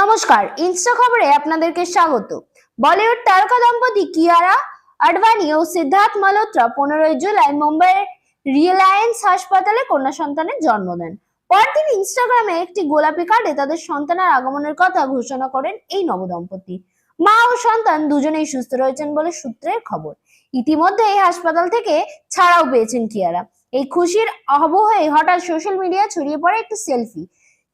নমস্কার, ইনস্টা খবরে আপনাদেরকে স্বাগত। বলিউড তারকা দম্পতি কিয়ারা আডবাণী ও সিদ্ধার্থ মালহোত্রা পনেরোই জুলাই মুম্বাইয়ের রিলায়েন্স হাসপাতালে কন্যা সন্তানের জন্ম দেন। পরদিন ইনস্টাগ্রামে একটি গোলাপি কার্ডে তাদের সন্তানের আগমনের কথা ঘোষণা করেন এই নবদম্পতি। মা ও সন্তান দুজনেই সুস্থ রয়েছেন বলে সূত্রের খবর। ইতিমধ্যে এই হাসপাতাল থেকে ছাড়াও পেয়েছেন কিয়ারা। এই খুশির আবহে হঠাৎ সোশ্যাল মিডিয়া ছড়িয়ে পড়ে একটি সেলফি।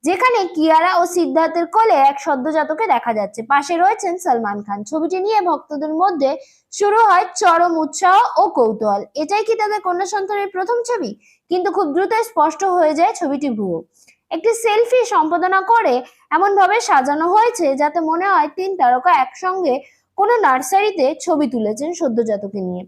যেখানে কিয়ারা ও সিদ্ধার্থের কোলে এক সদ্যজাতকে দেখা যাচ্ছে। পাশে রয়েছেন সালমান খান। ছবিটি নিয়ে ভক্তদের মধ্যে শুরু হয় চরম উৎসাহ ও কৌতূহল। এটাই কি তাদের কন্যা সন্তানের প্রথম ছবি? কিন্তু খুব দ্রুত স্পষ্ট হয়ে যায় ছবিটি ভুয়ো। একটি সেলফি সম্পাদনা করে এমন ভাবে সাজানো হয়েছে যাতে মনে হয় তিন তারকা একসঙ্গে কোনো নার্সারিতে ছবি তুলেছেন সদ্যজাতকে নিয়ে।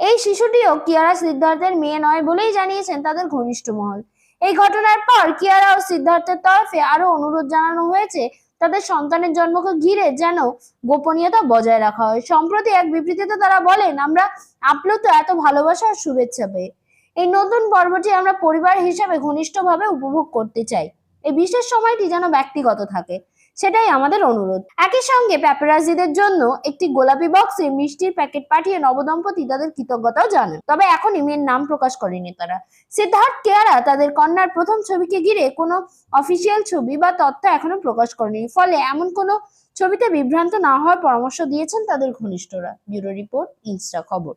এই শিশুটিও কিয়ারা সিদ্ধার্থের মেয়ে নয় বলেই জানিয়েছেন তাদের ঘনিষ্ঠ মহল। এই ঘটনার পর কিয়ারা ও সিদ্ধার্থের তরফে আরও অনুরোধ জানানো হয়েছে, তাদের সন্তানের জন্মকে ঘিরে যেন গোপনীয়তা বজায় রাখা হয়। সম্প্রতি এক বিবৃতিতে তারা বলেন, আমরা আপ্লুত এত ভালোবাসা আর শুভেচ্ছা পেয়ে। এই নতুন পর্বটি আমরা পরিবার হিসাবে ঘনিষ্ঠভাবে উপভোগ করতে চাই। এই বিশেষ সময়টি যেন ব্যক্তিগত থাকে। সেটাই আমাদের অনুরোধ। একই সঙ্গে প্যাপারাজিদের জন্য একটি গোলাপি বক্সে মিষ্টির প্যাকেট পাঠিয়ে নবদম্পতি তাদের কৃতজ্ঞতাও জানান। তবে এখনই মেয়ের নাম প্রকাশ করেনি তারা। সিদ্ধার্থ কেয়ারা তাদের কন্যার প্রথম ছবিকে ঘিরে কোনো অফিসিয়াল ছবি বা তথ্য এখনও প্রকাশ করেনি। ফলে এমন কোনো ছবিতে বিভ্রান্ত না হওয়ার পরামর্শ দিয়েছেন তাদের ঘনিষ্ঠরা। ব্যুরো রিপোর্ট, ইনস্টা খবর।